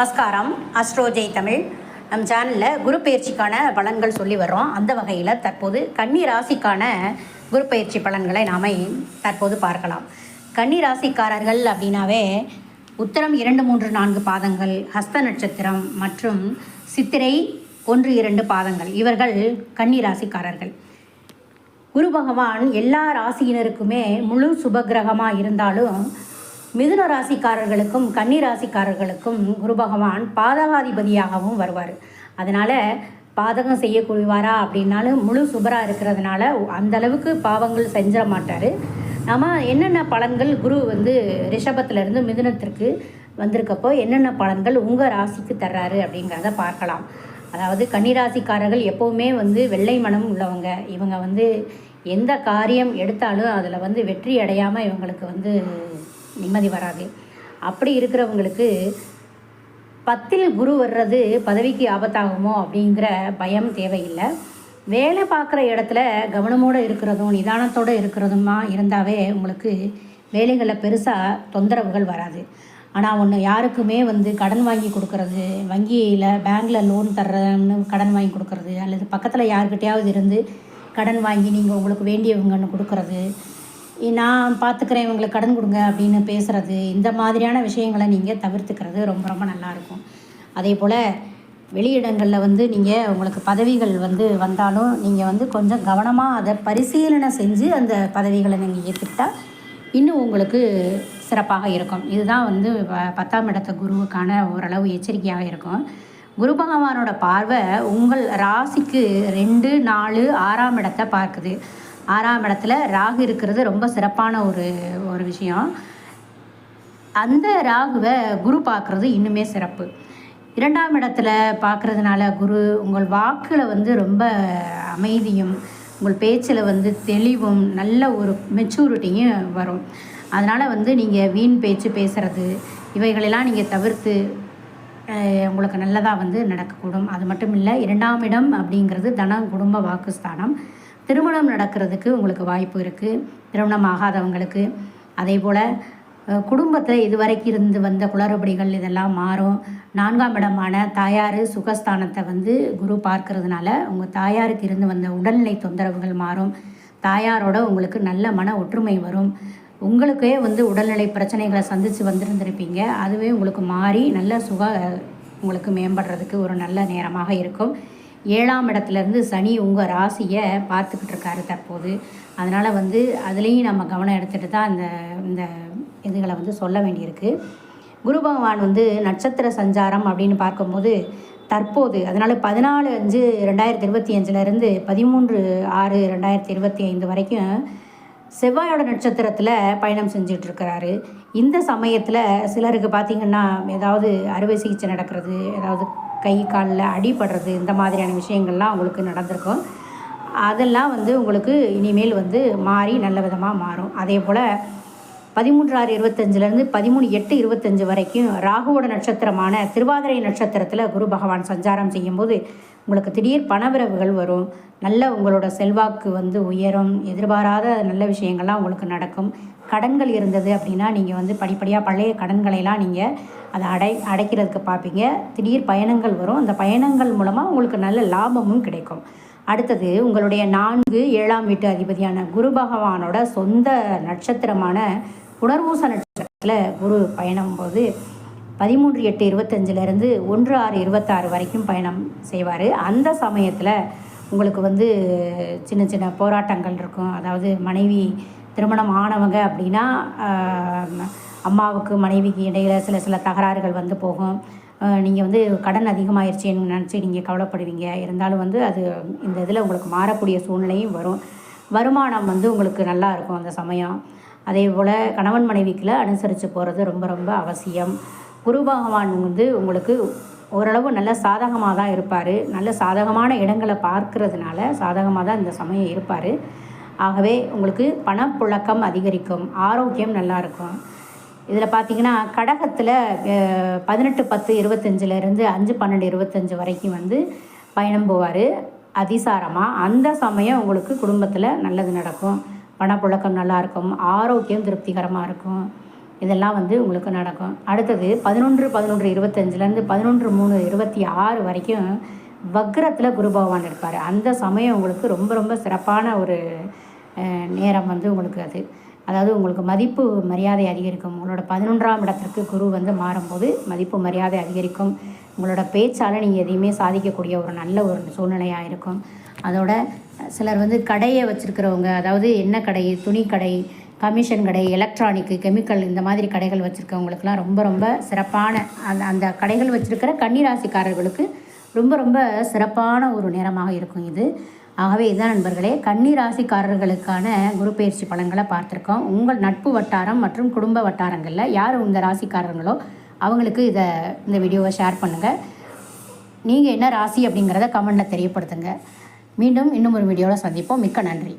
நமஸ்காரம். அஸ்ட்ரோஜெய் தமிழ். நம் சேனலில் குரு பயிற்சிக்கான பலன்கள் சொல்லி வர்றோம். அந்த வகையில் தற்போது கன்னி ராசிக்கான குரு பயிற்சி பலன்களை நாம் தற்போது பார்க்கலாம். கன்னி ராசிக்காரர்கள் அப்படின்னாவே உத்தரம் இரண்டு மூன்று நான்கு பாதங்கள் ஹஸ்த நட்சத்திரம் மற்றும் சித்திரை ஒன்று இரண்டு பாதங்கள். இவர்கள் கன்னி ராசிக்காரர்கள். குரு பகவான் எல்லா ராசியினருக்குமே முழு சுபகிரகமாக இருந்தாலும் மிதுன ராசிக்காரர்களுக்கும் கன்னி ராசிக்காரர்களுக்கும் குரு பகவான் பாதகாதிபதியாகவும் வருவார். அதனால் பாதகம் செய்யக்கூடியவாரா அப்படின்னாலும் முழு சுபராக இருக்கிறதுனால அந்த அளவுக்கு பாவங்கள் செஞ்சிட மாட்டார். நம்ம என்னென்ன பலன்கள் குரு வந்து ரிஷபத்திலிருந்து மிதுனத்திற்கு வந்திருக்கப்போ என்னென்ன பலன்கள் உங்கள் ராசிக்கு தர்றாரு அப்படிங்கிறத பார்க்கலாம். அதாவது கன்னிராசிக்காரர்கள் எப்போவுமே வந்து வெள்ளை மனம் உள்ளவங்க. இவங்க வந்து எந்த காரியம் எடுத்தாலும் அதில் வந்து வெற்றி அடையாமல் இவங்களுக்கு வந்து நிம்மதி வராது. அப்படி இருக்கிறவங்களுக்கு பத்தில் குரு வர்றது பதவிக்கு ஆபத்தாகுமோ அப்படிங்கிற பயம் தேவையில்லை. வேலை பார்க்குற இடத்துல கவனமோடு இருக்கிறதும் நிதானத்தோடு இருக்கிறதுமா இருந்தாவே உங்களுக்கு வேலைகளில் பெருசாக தொந்தரவுகள் வராது. ஆனால் ஒன்று யாருக்குமே வந்து கடன் வாங்கி கொடுக்கறது வங்கியில் பேங்க்கில் லோன் தர்றன்னு கடன் வாங்கி கொடுக்கறது அல்லது பக்கத்தில் யாருக்கிட்டையாவது இருந்து கடன் வாங்கி நீங்கள் உங்களுக்கு வேண்டியவங்கன்னு கொடுக்கறது நான் பார்த்துக்கிறேன் இவங்களுக்கு கடன் கொடுங்க அப்படின்னு பேசுகிறது இந்த மாதிரியான விஷயங்களை நீங்கள் தவிர்த்துக்கிறது ரொம்ப ரொம்ப நல்லாயிருக்கும் அதே போல் வெளியிடங்களில் வந்து நீங்கள் உங்களுக்கு பதவிகள் வந்து வந்தாலும் நீங்கள் வந்து கொஞ்சம் கவனமாக அதை பரிசீலனை செஞ்சு அந்த பதவிகளை நீங்கள் ஏற்றுக்கிட்டால் இன்னும் உங்களுக்கு சிறப்பாக இருக்கும். இதுதான் வந்து ப- பத்தாம் இடத்த குருவுக்கான ஓரளவு எச்சரிக்கையாக இருக்கும். குரு பகவானோட பார்வை உங்கள் ராசிக்கு ரெண்டு நாலு ஆறாம் இடத்தை பார்க்குது. ஆறாம் இடத்துல ராகு இருக்கிறது ரொம்ப சிறப்பான ஒரு ஒரு விஷயம். அந்த ராகுவை குரு பார்க்குறது இன்னுமே சிறப்பு. இரண்டாம் இடத்துல பார்க்குறதுனால குரு உங்கள் வாக்கில் வந்து ரொம்ப அமைதியும் உங்கள் பேச்சில் வந்து தெளிவும் நல்ல ஒரு மெச்சூரிட்டியும் வரும். அதனால் வந்து நீங்கள் வீண் பேச்சு பேசுகிறது இவைகளெல்லாம் நீங்கள் தவிர்த்து உங்களுக்கு நல்லதாக வந்து நடக்கக்கூடும். அது மட்டும் இல்லை இரண்டாம் இடம் அப்படிங்கிறது தன குடும்ப வாக்குஸ்தானம். திருமணம் நடக்கிறதுக்கு உங்களுக்கு வாய்ப்பு இருக்குது திருமணம் ஆகாதவங்களுக்கு. அதே போல் குடும்பத்தில் இதுவரைக்கும் இருந்து வந்த குளறுபடிகள் இதெல்லாம் மாறும். நான்காம் இடமான தாயார் சுகஸ்தானத்தை வந்து குரு பார்க்கறதுனால உங்கள் தாயாருக்கு இருந்து வந்த உடல்நிலை தொந்தரவுகள் மாறும். தாயாரோட உங்களுக்கு நல்ல மன ஒற்றுமை வரும். உங்களுக்கே வந்து உடல்நிலை பிரச்சனைகளை சந்தித்து வந்திருந்திருப்பீங்க. அதுவே உங்களுக்கு மாறி நல்ல சுக உங்களுக்கு மேம்படுறதுக்கு ஒரு நல்ல நேரமாக இருக்கும். ஏழாம் இடத்துலேருந்து சனி உங்கள் ராசியை பார்த்துக்கிட்டு இருக்காரு தற்போது. அதனால் வந்து அதுலேயும் நம்ம கவனம் எடுத்துகிட்டு தான் இந்த இந்த இதுகளை வந்து சொல்ல வேண்டியிருக்கு. குரு பகவான் வந்து நட்சத்திர சஞ்சாரம் அப்படின்னு பார்க்கும்போது தற்போது அதனால் பதினாலு அஞ்சு ரெண்டாயிரத்தி இருபத்தி அஞ்சுலேருந்து பதிமூன்று ஆறு ரெண்டாயிரத்தி இருபத்தி ஐந்து வரைக்கும் செவ்வாயோட நட்சத்திரத்தில் பயணம் செஞ்சிட்ருக்கிறாரு. இந்த சமயத்தில் சிலருக்கு பார்த்திங்கன்னா ஏதாவது அறுவை சிகிச்சை நடக்கிறது ஏதாவது கை காலில் அடிபடுறது இந்த மாதிரியான விஷயங்கள்லாம் உங்களுக்கு நடந்திருக்கும். அதெல்லாம் வந்து உங்களுக்கு இனிமேல் வந்து மாறி நல்ல விதமாக மாறும். அதே போல் பதிமூன்று ஆறு இருபத்தஞ்சிலேருந்து பதிமூணு எட்டு இருபத்தஞ்சு வரைக்கும் ராகுவோட நட்சத்திரமான திருவாதிரை நட்சத்திரத்தில் குரு பகவான் சஞ்சாரம் செய்யும்போது உங்களுக்கு திடீர் பணவிரவுகள் வரும். நல்ல உங்களோட செல்வாக்கு வந்து உயரும். எதிர்பாராத நல்ல விஷயங்கள்லாம் உங்களுக்கு நடக்கும். கடன்கள் இருந்தது அப்படின்னா நீங்கள் வந்து படிப்படியாக பழைய கடன்களையெல்லாம் நீங்கள் அதை அடை அடைக்கிறதுக்கு பார்ப்பீங்க. திடீர் பயணங்கள் வரும். அந்த பயணங்கள் மூலமாக உங்களுக்கு நல்ல லாபமும் கிடைக்கும். அடுத்தது உங்களுடைய நான்கு ஏழாம் வீட்டு அதிபதியான குரு பகவானோட சொந்த நட்சத்திரமான புனர்வூச நட்சத்திரத்தில் குரு பயணம் போது பதிமூன்று எட்டு இருபத்தஞ்சிலேருந்து ஒன்று ஆறு இருபத்தாறு வரைக்கும் பயணம் செய்வார். அந்த சமயத்தில் உங்களுக்கு வந்து சின்ன சின்ன போராட்டங்கள் இருக்கும். அதாவது மனைவி திருமணம் ஆனவங்க அப்படின்னா அம்மாவுக்கு மனைவிக்கு இடையில சில சில தகராறுகள் வந்து போகும். நீங்கள் வந்து கடன் அதிகமாயிருச்சேன்னு நினச்சி நீங்கள் கவலைப்படுவீங்க. இருந்தாலும் வந்து அது இந்த இதில் உங்களுக்கு மாறக்கூடிய சூழ்நிலையும் வரும். வருமானம் வந்து உங்களுக்கு நல்லா இருக்கும் அந்த சமயம். அதே போல் கணவன் மனைவிக்குள்ள அனுசரித்து போகிறது ரொம்ப ரொம்ப அவசியம். குரு பகவான் வந்து உங்களுக்கு ஓரளவு நல்ல சாதகமாக தான் இருப்பார். நல்ல சாதகமான இடங்களை பார்க்கறதுனால சாதகமாக தான் இந்த சமயம் இருப்பார். ஆகவே உங்களுக்கு பணப்புழக்கம் அதிகரிக்கும். ஆரோக்கியம் நல்லா இருக்கும். இதில் பார்த்தீங்கன்னா கடகத்தில் பதினெட்டு பத்து இருபத்தஞ்சிலேருந்து அஞ்சு பன்னெண்டு இருபத்தஞ்சு வரைக்கும் வந்து பயணம் போவார். அதிசாரமாக அந்த சமயம் உங்களுக்கு குடும்பத்தில் நல்லது நடக்கும். பணப்புழக்கம் நல்லாயிருக்கும் ஆரோக்கியம் திருப்திகரமாக இருக்கும். இதெல்லாம் வந்து உங்களுக்கு நடக்கும். அடுத்தது பதினொன்று பதினொன்று இருபத்தஞ்சிலேருந்து பதினொன்று மூணு இருபத்தி ஆறு வரைக்கும் வக்ரத்தில் குரு பகவான் இருப்பார். அந்த சமயம் உங்களுக்கு ரொம்ப ரொம்ப சிறப்பான ஒரு நேரம் வந்து உங்களுக்கு அது. அதாவது உங்களுக்கு மதிப்பு மரியாதை அதிகரிக்கும். உங்களோட பதினொன்றாம் இடத்திற்கு குரு வந்து மாறும்போது மதிப்பு மரியாதை அதிகரிக்கும். உங்களோட பேச்சால் நீங்கள் எதையுமே சாதிக்கக்கூடிய ஒரு நல்ல ஒரு சூழ்நிலையாக இருக்கும். அதோட சிலர் வந்து கடையை வச்சுருக்கிறவங்க அதாவது எண்ணெய் கடை துணி கடை கமிஷன் கடை எலக்ட்ரானிக்கு கெமிக்கல் இந்த மாதிரி கடைகள் வச்சுருக்கவங்களுக்குலாம் ரொம்ப ரொம்ப சிறப்பான அந்த அந்த கடைகள் வச்சுருக்கிற கன்னிராசிக்காரர்களுக்கு ரொம்ப ரொம்ப சிறப்பான ஒரு நேரமாக இருக்கும் இது. ஆகவே இதுதான் நண்பர்களே கன்னி ராசிக்காரர்களுக்கான குரு பயிற்சி பலன்களை பார்த்துருக்கோம். உங்கள் நட்பு வட்டாரம் மற்றும் குடும்ப வட்டாரங்களில் யார் இந்த ராசிக்காரங்களோ அவங்களுக்கு இதை இந்த வீடியோவை ஷேர் பண்ணுங்கள் நீங்கள் என்ன ராசி அப்படிங்கிறத கமெண்டில் தெரியப்படுத்துங்க. மீண்டும் இன்னும் ஒரு வீடியோவில் சந்திப்போம். மிக்க நன்றி.